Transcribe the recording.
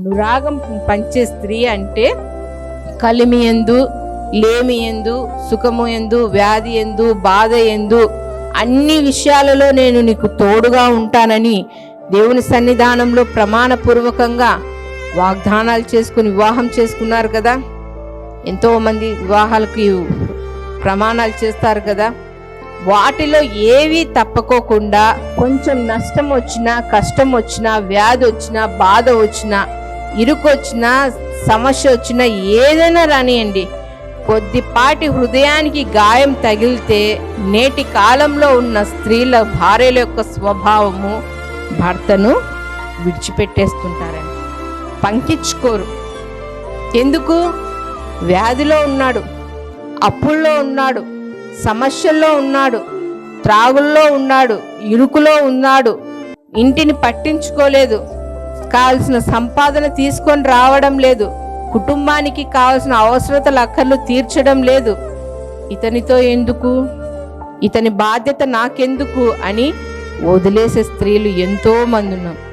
అనురాగం పంచే స్త్రీ అంటే కలిమి ఎందు లేమి ఎందు సుఖము ఎందు వ్యాధి ఎందు బాధ ఎందు అన్ని విషయాలలో నేను నీకు తోడుగా ఉంటానని దేవుని సన్నిధానంలో ప్రమాణపూర్వకంగా వాగ్దానాలు చేసుకుని వివాహం చేసుకున్నారు కదా. ఎంతోమంది వివాహాలకి ప్రమాణాలు చేస్తారు కదా. వాటిలో ఏవి తప్పకోకుండా కొంచెం నష్టం వచ్చినా కష్టం వచ్చినా వ్యాధి వచ్చినా బాధ వచ్చినా ఇరుకు వచ్చినా సమస్య వచ్చినా ఏదైనా రానియండి. కొద్దిపాటి హృదయానికి గాయం తగిలితే నేటి కాలంలో ఉన్న స్త్రీల భార్యల యొక్క స్వభావము భర్తను విడిచిపెట్టేస్తుంటారండి. పంకించుకోరు ఎందుకు? వ్యాధిలో ఉన్నాడు అప్పుల్లో ఉన్నాడు సమస్యల్లో ఉన్నాడు త్రాగుల్లో ఉన్నాడు ఇరుకులో ఉన్నాడు ఇంటిని పట్టించుకోలేదు. కావలసిన సంపాదన తీసుకొని రావడం లేదు. కుటుంబానికి కావలసిన అవసరతలు అక్కర్లు తీర్చడం లేదు. ఇతనితో ఎందుకు? ఇతని బాధ్యత నాకెందుకు? అని వదిలేసే స్త్రీలు ఎంతో మంది ఉన్నారు.